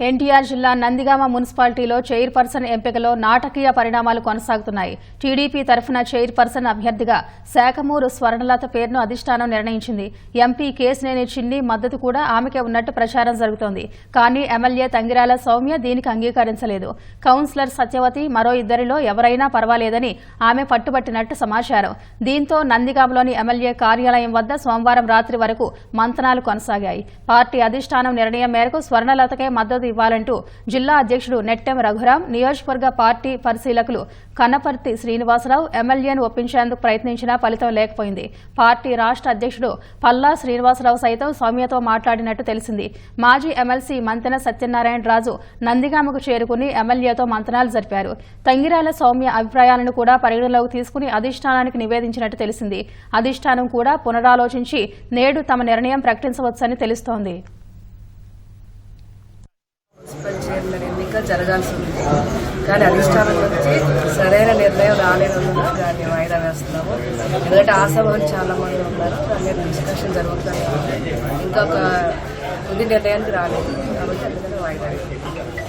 ఎన్టీఆర్ జిల్లా నందిగామ మున్సిపాలిటీలో చైర్పర్సన్ ఎంపికలో నాటకీయ పరిణామాలు కొనసాగుతున్నాయి. టీడీపీ తరఫున చైర్పర్సన్ అభ్యర్థిగా శాఖమూరు స్వర్ణలత పేరును అధిష్టానం నిర్ణయించింది. ఎంపీ కేసినేని చిన్ని మద్దతు కూడా ఆమెకే ఉన్నట్టు ప్రచారం జరుగుతోంది. కానీ ఎమ్మెల్యే తంగిరాల సౌమ్య దీనికి అంగీకరించలేదు. కౌన్సిలర్ సత్యవతి మరో ఇద్దరిలో ఎవరైనా పర్వాలేదని ఆమె పట్టుబట్టినట్టు సమాచారం. దీంతో నందిగామలోని ఎమ్మెల్యే కార్యాలయం వద్ద సోమవారం రాత్రి వరకు మంతనాలు కొనసాగాయి. పార్టీ అధిష్టానం నిర్ణయం మేరకు స్వర్ణలతకే మద్దతు ఇవ్వాలంటూ జిల్లా అధ్యక్షుడు నెట్టెం రఘురాం నియోజకవర్గ పార్టీ పరిశీలకులు కన్నపర్తి శ్రీనివాసరావు ఎమ్మెల్యేను ఒప్పించేందుకు ప్రయత్నించినా ఫలితం లేకపోయింది. పార్టీ రాష్ట్ర అధ్యక్షుడు పల్లా శ్రీనివాసరావు సైతం సౌమ్యతో మాట్లాడినట్టు తెలిసింది. మాజీ ఎమ్మెల్సీ మంతెన సత్యనారాయణ రాజు నందిగామకు చేరుకుని ఎమ్మెల్యేతో మంతనాలు జరిపారు. తంగిరాల సౌమ్య అభిప్రాయాలను కూడా పరిగణలోకి తీసుకుని అధిష్టానానికి నివేదించినట్టు తెలిసింది. అధిష్టానం కూడా పునరాలోచించి నేడు తమ నిర్ణయం ప్రకటించవచ్చని తెలుస్తోంది. మున్సిపల్ ఎన్నిక జరగాల్సి ఉంది కానీ అధిష్టానం వచ్చి సరైన నిర్ణయం రాలేనందున దాన్ని వాయిదా వేస్తున్నాము. ఎందుకంటే ఆశాభావులు చాలా మంది ఉన్నారు. దాని మీద డిస్కషన్ జరుగుతుంది. ఇంకొక తుది నిర్ణయానికి రాలేదు. కాబట్టి అందుకని వాయిదా వేస్తున్నాము.